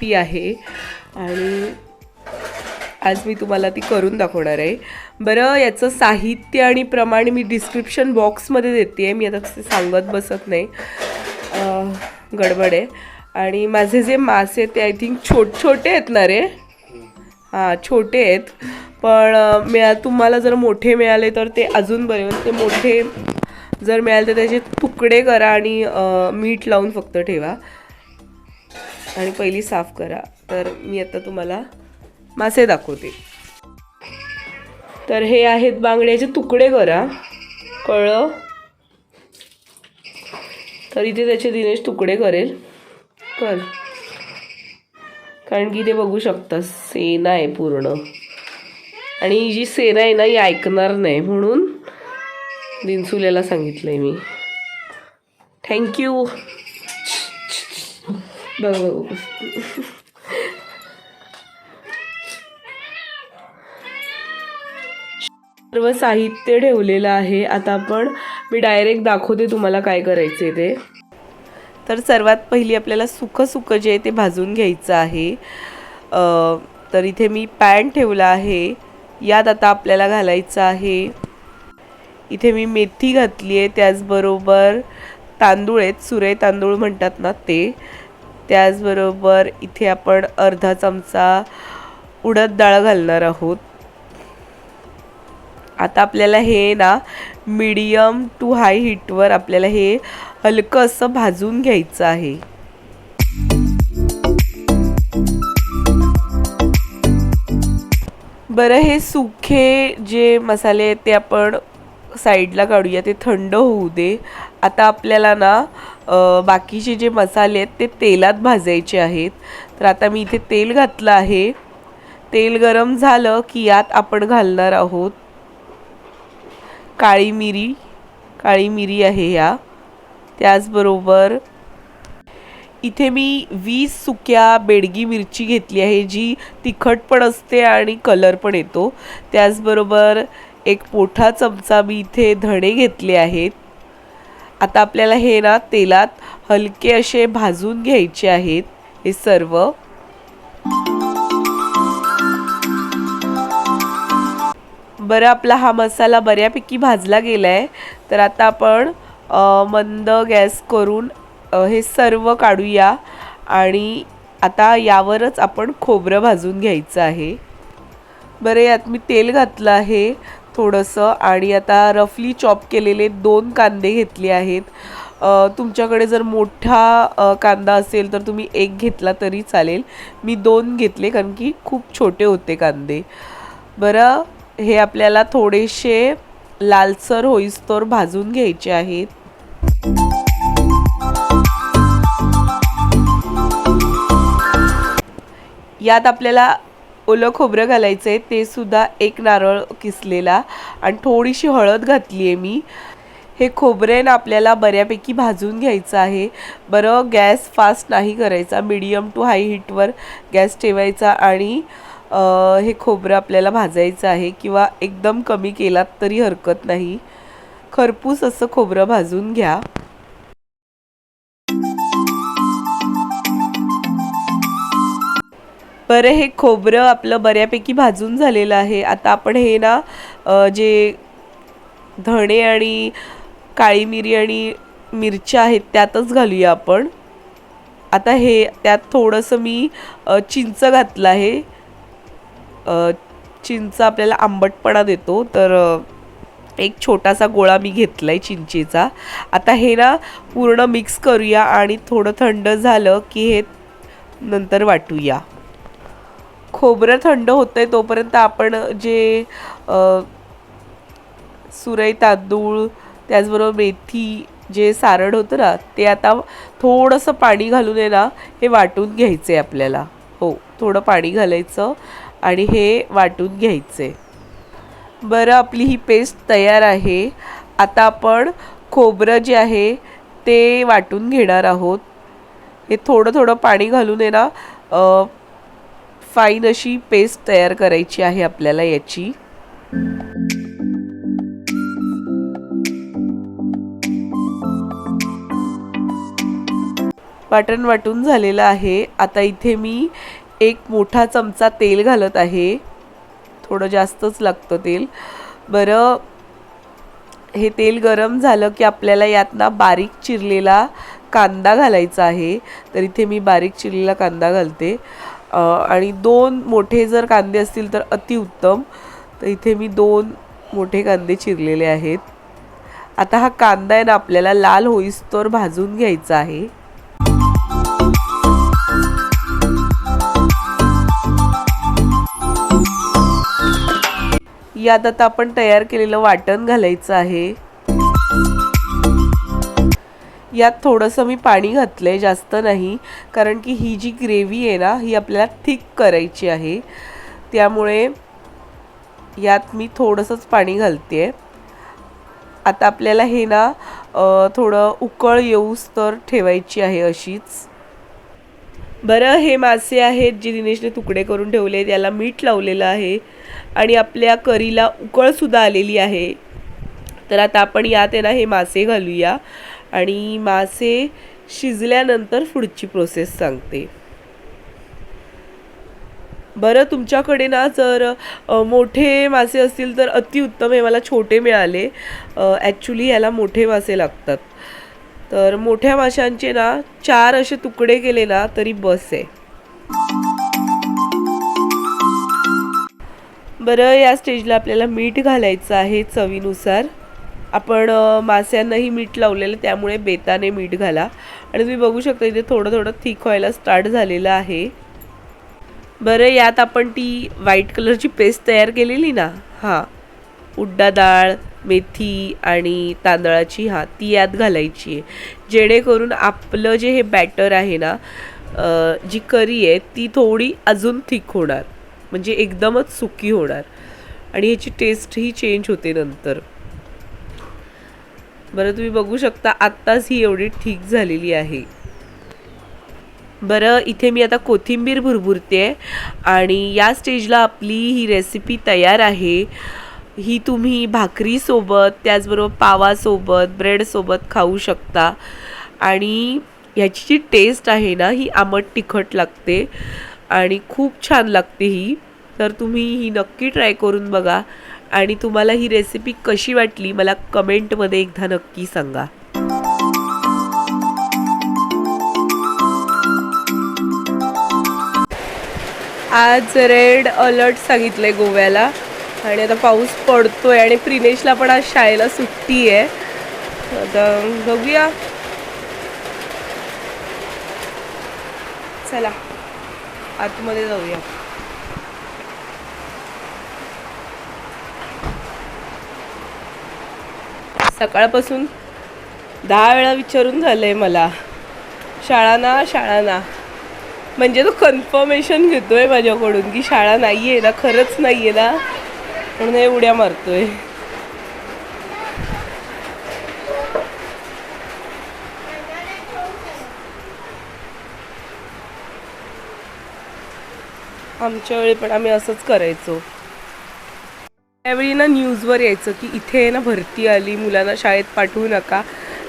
Recipe आहे. आणि आज मी तुम्हाला ती करून दाखवणार आहे. बरं याचं साहित्य आणि प्रमाण मी डिस्क्रिप्शन बॉक्समध्ये देते आहे. मी आता तसे सांगत बसत नाही. गडबड आहे. आणि माझे जे मासे ते आय थिंक छोट छोटे आहेत ना रे? हां छोटे आहेत. पण मिळा तुम्हाला जर मोठे मिळाले तर ते अजून बरे ते मोठे जर मिळाले तर त्याचे तुकडे करा आणि मीठ लावून फक्त ठेवा. आणि पहिली साफ करा. तर मी आता तुम्हाला मासे दाखवते. तर हे आहेत बांगड्याचे तुकडे करा. कळलं? तर इथे त्याचे दिनेश तुकडे करेल. कर. कारण की ते बघू शकता सेना आहे पूर्ण. आणि ही जी सेना आहे ना ही ऐकणार नाही म्हणून दिनसुल्याला सांगितलं आहे मी थँक्यू बघ सर्व साहित्य ठेवलेलं आहे. आता आपण मी डायरेक्ट दाखवते तुम्हाला काय करायचे ते. तर सर्वात पहिली आपल्याला सुकं सुकं जे आहे ते भाजून घ्यायचं आहे. तर इथे मी पॅन ठेवला आहे. यात आता आपल्याला घालायचं आहे. इथे मी मेथी घातली आहे. त्याचबरोबर तांदूळ आहेत. सुरे तांदूळ म्हणतात ना ते. त्याचबरोबर इथे आपण अर्धा चमचा उडद डाळ घालणार आहोत. आता आपल्याला हे ना मीडियम टू हाय हीटवर आपल्याला हे हलकं असं भाजून घ्यायचं आहे. बरं हे सुखे जे मसाले आहेत ते आपण साईडला काढूया ते थंड होऊ दे. आता आपल्याला ना बाकीचे जे मसाले आहेत ते तेलात भाजायचे आहेत. तर आता मी इथे तेल घातलं आहे. तेल गरम झालं की यात आपण घालणार आहोत काळी मिरी. काळी मिरी आहे ह्या त्याचबरोबर इथे मी वीस सुक्या बेडगी मिरची घेतली आहे जी तिखट पण असते आणि कलर पण येतो. त्याचबरोबर एक मोठा चमचा मी इथे धणे घेतले आहेत. आता आपल्याला हे ना तेलात हलके असे भाजून घ्यायचे आहेत. हे सर्व. बरं आपला हा मसाला बऱ्यापैकी भाजला गेला आहे तर आता आपण मंद गॅस करून हे सर्व काढूया. आणि आता यावरच आपण खोबरं भाजून घ्यायचं आहे. बरं यात मी तेल घातलं आहे. थोडंसं. आणि आता रफली चॉप केलेले दोन कांदे घेतले आहेत. तुमच्याकडे जर मोठा कांदा असेल तर तुम्ही एक घेतला तरी चालेल. मी दोन घेतले कारण की खूप छोटे होते कांदे. बरं हे आपल्याला थोडेसे लालसर होईस्तोर भाजून घ्यायचे आहेत. यात आपल्याला ओलं खोबरं घालायचं आहे ते सुद्धा एक नारळ किसलेला आणि थोडीशी हळद घातली आहे मी. हे खोबरेन आपल्याला बऱ्यापैकी भाजून घ्यायचं आहे. बरं गॅस फास्ट नाही करायचा मीडियम टू हाय हीटवर गॅस ठेवायचा आणि हे खोबरं आपल्याला भाजायचं आहे किंवा एकदम कमी केलात तरी हरकत नाही. खरपूस असं खोबरं भाजून घ्या. बरं हे खोबरं आपलं बऱ्यापैकी भाजून झालेलं आहे. आता आपण हे ना जे धणे आणि काळी मिरी आणि मिरच्या आहेत त्यातच घालूया आपण. आता हे त्यात थोडंसं मी चिंच घातलं आहे. चिंच आपल्याला आंबटपणा देतो तर एक छोटासा गोळा मी घेतला आहे चिंचेचा. आता हे ना पूर्ण मिक्स करूया आणि थोडं थंड झालं की हे नंतर वाटूया. खोबरं थंड होतंय तोपर्यंत आपण जे सुरई तांदूळ त्याचबरोबर मेथी जे सारड होतं ना ते आता थोडंसं पाणी घालून आहे ना हे वाटून घ्यायचं आहे आपल्याला. हो थोडं पाणी घालायचं आणि हे वाटून घ्यायचं आहे बरं आपली ही पेस्ट तयार आहे. आता आपण खोबरं जे आहे ते वाटून घेणार आहोत. हे थोडं थोडं पाणी घालून आहे ना फाईन अशी पेस्ट तयार करायची आहे आपल्याला याची. वाटण वाटून झालेलं आहे. आता इथे मी एक मोठा चमचा तेल घालत आहे. थोडं जास्तच लागतं तेल. बरं हे तेल गरम झालं की आपल्याला यातना बारीक चिरलेला कांदा घालायचा आहे. तर इथे मी बारीक चिरलेला कांदा घालते. आणि दोन मोठे जर कांदे असतील तर अतिउत्तम तर इथे मी दोन मोठे कांदे चिरलेले आहेत. आता हा कांदा आहे ना आपल्याला लाल होईस्तोर भाजून घ्यायचा आहे. यात आता आपण तयार केलेलं वाटण घालायचं आहे. यात थोडंसं मी पाणी घातलं आहे जास्त नाही. कारण की ही जी ग्रेव्ही आहे ना ही आपल्याला थिक करायची आहे. त्यामुळे यात मी थोडंसंच पाणी घालते आहे आता आपल्याला हे ना थोडं उकळ येऊस तर ठेवायची आहे अशीच. बरं हे मासे आहेत जे दिनेशने तुकडे करून ठेवले आहेत याला मीठ लावलेलं आहे. आणि आपल्या करीला उकळसुद्धा आलेली आहे. तर आता आपण यात आहे ना हे मासे घालूया. आणि मासे शिजल्यानंतर पुढची प्रोसेस सांगते. बरं तुमच्याकडे ना जर मोठे मासे असतील तर अतिउत्तम हे मला छोटे मिळाले. ॲक्च्युली याला मोठे मासे लागतात. तर मोठ्या माशांचे ना चार असे तुकडे केले ना तरी बस आहे. बरं या स्टेजला आपल्याला मीठ घालायचं आहे चवीनुसार. आपण मास्यांनाही मीठ लावलेलं त्यामुळे बेताने मीठ घाला. आणि तुम्ही बघू शकता इथे थोडं थोडं थिक व्हायला स्टार्ट झालेलं आहे. बरं यात आपण ती व्हाईट कलरची पेस्ट तयार केलेली ना? हां. उड्डा डाळ मेथी आणि तांदळाची हां ती यात घालायची आहे. जेणेकरून आपलं जे हे बॅटर आहे ना जी करी आहे ती थोडी अजून थिक होणार. म्हणजे एकदमच सुकी होणार. आणि ह्याची टेस्टही चेंज होते नंतर. बरं तुम्ही बघू शकता आत्ताच ही एवढी ठीक झालेली आहे. बरं इथे मी आता कोथिंबीर भुरभुरते आहे आणि या स्टेजला आपली ही रेसिपी तयार आहे. ही तुम्ही भाकरीसोबत त्याचबरोबर पावासोबत ब्रेडसोबत खाऊ शकता. आणि ह्याची जी टेस्ट आहे ना ही आंबट तिखट लागते आणि खूप छान लागते ही. तर तुम्ही ही नक्की ट्राय करून बघा. आणि तुम्हाला ही रेसिपी कशी वाटली मला कमेंटमध्ये एकदा नक्की सांगा. आज रेड अलर्ट सांगितलंय गोव्याला. आणि आता पाऊस पडतोय आणि प्रिनेशला पण आज शाळेला सुट्टी आहे. आता बघूया. चला आतमध्ये जाऊया. सकाळपासून दहा वेळा विचारून झालं आहे मला. शाळा ना शाळा ना म्हणजे तो कन्फर्मेशन घेतो आहे माझ्याकडून की शाळा नाहीये ना खरंच नाहीये ना म्हणून हे उड्या मारतोय. आमच्या वेळी पण आम्ही असंच करायचो. त्यावेळी ना न्यूजवर यायचं की इथे आहे ना भरती आली मुलांना शाळेत पाठवू नका.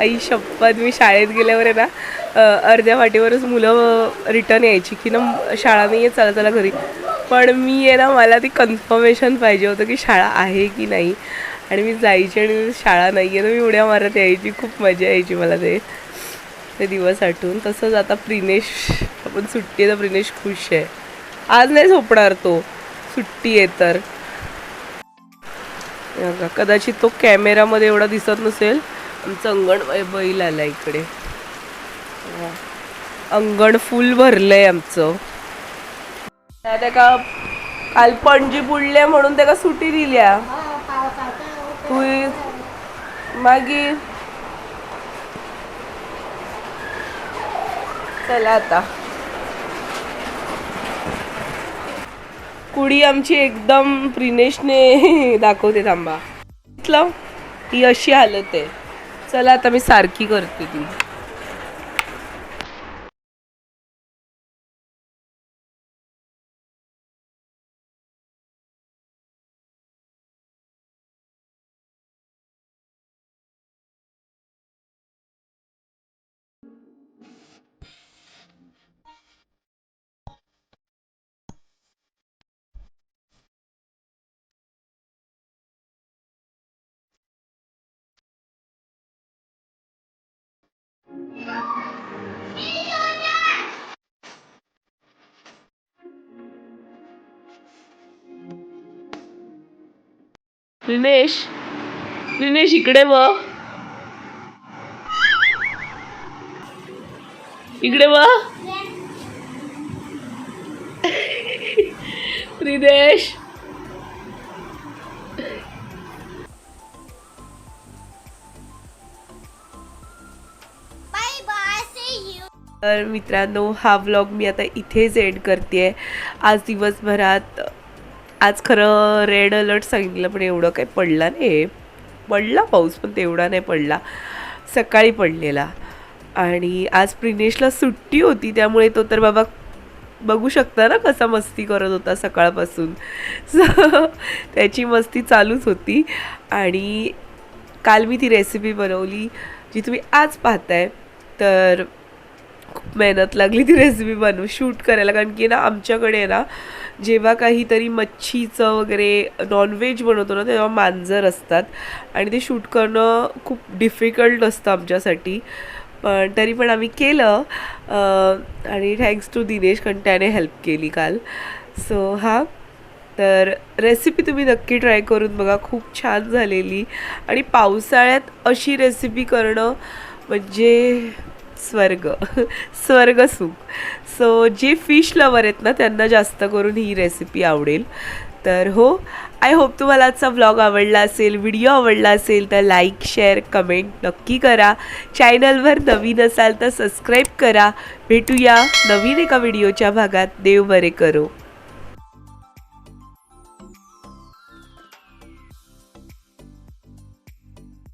आई शपथ मी शाळेत गेल्यावर आहे ना अर्ध्या वाटेवरच मुलं रिटर्न यायची की ना शाळा नाही आहे चला चला घरी. पण मी आहे ना मला ती कन्फर्मेशन पाहिजे होतं की शाळा आहे की नाही. आणि मी जायची आणि शाळा नाही आहे ना मी उड्या मारत यायची खूप मजा यायची मला ते. ते दिवस आठवून. तसंच आता प्रिनेश आपण सुट्टी आहे तर प्रिनेश खुश आहे. आज नाही झोपणार तो. सुट्टी आहे तर. बघा, कदाचित तो कॅमेरामध्ये एवढा दिसत नसेल. आमचं अंगण बैल आला इकडे. अंगण फुल भरलंय आमचं. त्या त्याका काल पणजी बुडल्या म्हणून त्याका सुटी दिल्या. तू मागीर चला आता. कुडी आमची एकदम प्रिनेशने दाखवते थांबा. इथलं ही अशी हालत आहे. चला आता मी सारखी करते ती. दिनेश दिनेश इकडे मग इकडे मग Ridesh Bye bye. See you. तर मित्रांनो हा व्लॉग मी आता इथेच एंड करते आज दिवसभरात आज खरं रेड अलर्ट सांगितलं पण एवढं काही पडला नाही. पडला पाऊस पण तेवढा नाही पडला. सकाळी पडलेला. आणि आज प्रिनेशला सुट्टी होती त्यामुळे तो तर बाबा बघू शकता ना कसा मस्ती करत होता सकाळपासून. त्याची मस्ती चालूच होती. आणि काल मी ती रेसिपी बनवली जी तुम्ही आज पाहताय. तर खूप मेहनत लागली ती रेसिपी बनवू शूट करायला. कारण की ना आमच्याकडे ना जेव्हा काहीतरी मच्छीचं वगैरे नॉनव्हेज बनवतो ना तेव्हा मांजर असतात. आणि ते शूट करणं खूप डिफिकल्ट असतं आमच्यासाठी. पण तरी पण आम्ही केलं. आणि थँक्स टू दिनेश कारण त्याने हेल्प केली काल. सो हा. तर रेसिपी तुम्ही नक्की ट्राय करून बघा. खूप छान झालेली. आणि पावसाळ्यात अशी रेसिपी करणं म्हणजे स्वर्ग. स्वर्ग सुख. सो जे फिश लवर आहेत ना त्यांना जास्त करून ही रेसिपी आवडेल. तर हो आय होप तुम्हाला आजचा व्लॉग आवडला असेल व्हिडिओ आवडला असेल तर लाईक शेअर कमेंट नक्की करा. चॅनलवर नवीन असाल तर सबस्क्राईब करा. भेटूया नवीन एका व्हिडिओच्या भागात. देव बरे करो.